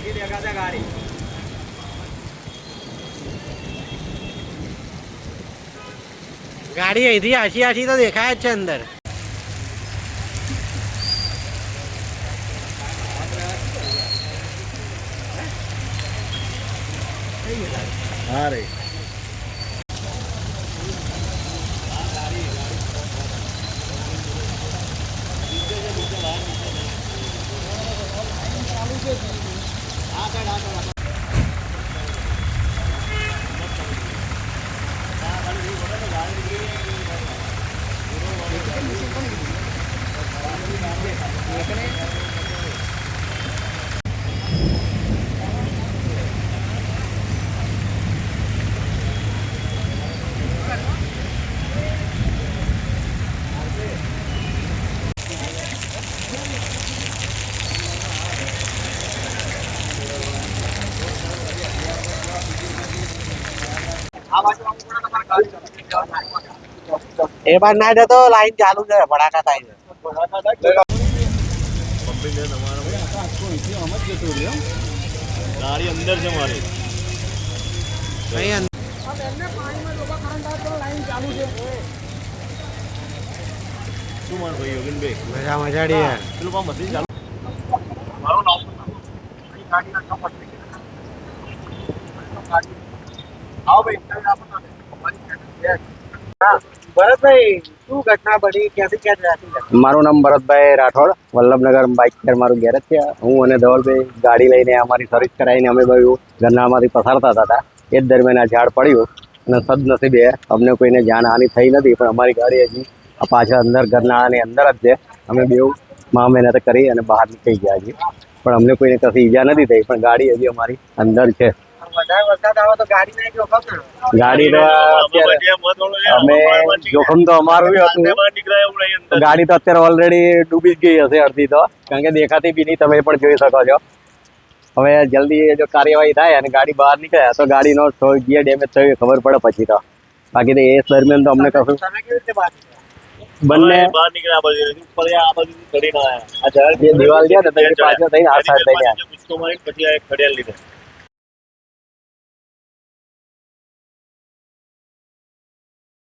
અહીંથી દેખાશે ગાડી ગાડી અહીંથી આછી આછી તો દેખાય જ છે અંદર. હા રે. ginagawa એ બાર ના જતો લાઈન ચાલુ છે ભડાકા થાય છે. ગાડી અંદર છે મારી અહીં અંદર શું માર ભાઈ યોગીનભાઈ મજા મજાડી હે. પેલું પણ મશીન ચાલુ મારું ઘટના મારું નામ ભરતભાઈ રાઠોડ, વલ્લભનગર બાઇક કેર મારું ગેરેજ છે. હું અને ધવલભાઈ ગાડી લઈને અમારી સર્વિસ કરાવીને અમે બધું ઘરનામાંથી પસાર થતા હતા. એ જ દરમિયાન આ ઝાડ પડ્યું અને સદનસીબે અમને કોઈને જાનહાનિ થઈ નથી, પણ અમારી ગાડી હજી પાછળ અંદર ઘરનાળાની અંદર જ છે. અમે બેઉ મા મહેનત કરી અને બહાર નીકળી ગયા છીએ. પણ અમને કોઈને કશી ઈજા નથી થઈ, પણ ગાડી હજી અમારી અંદર છે. વધારે વરસાદ આવે તો ગાડી તો અત્યારે અમે જોખમ તો અમારું હતું. ગાડી તો અત્યારે ઓલરેડી ડૂબી જ ગઈ હશે અડધી તો. કારણ કે દેખાતી બી નહીં તમે પણ જોઈ શકો છો. હવે જલ્દી જો કાર્યવાહી થાય અને ગાડી બહાર નીકળે તો ગાડીનો જે ડેમેજ થયો ખબર પડે પછી તો. બાકી તો એ દરમિયાન તો અમને કશું બંને બહાર નીકળ્યા બાજુ. ઉપર આ બાજુ ચડીને આયા. આ ઝાડ જે દિવાલ ગયા ને પાછળ થઈને આ સાઈડ થઈને પછી આ ખડિયાલ લીધે.